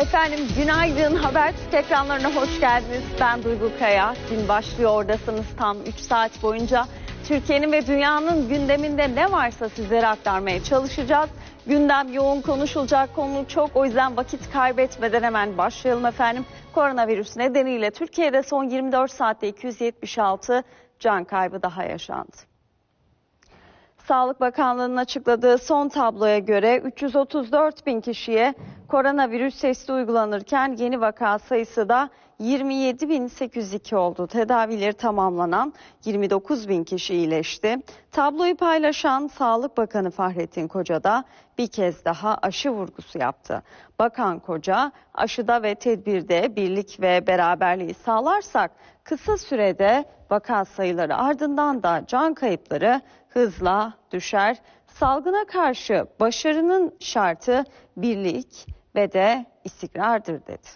Efendim günaydın haber ekranlarına hoş geldiniz. Ben Duygu Kaya. Gün başlıyor oradasınız tam 3 saat boyunca. Türkiye'nin ve dünyanın gündeminde ne varsa sizlere aktarmaya çalışacağız. Gündem yoğun konuşulacak konu çok o yüzden vakit kaybetmeden hemen başlayalım efendim. Koronavirüs nedeniyle Türkiye'de son 24 saatte 276 can kaybı daha yaşandı. Sağlık Bakanlığı'nın açıkladığı son tabloya göre 334 bin kişiye koronavirüs testi uygulanırken yeni vaka sayısı da 27.802 oldu. Tedavileri tamamlanan 29 bin kişi iyileşti. Tabloyu paylaşan Sağlık Bakanı Fahrettin Koca da bir kez daha aşı vurgusu yaptı. Bakan Koca aşıda ve tedbirde birlik ve beraberliği sağlarsak kısa sürede vaka sayıları ardından da can kayıpları hızla düşer. Salgına karşı başarının şartı birlik ve de istikrardır dedi.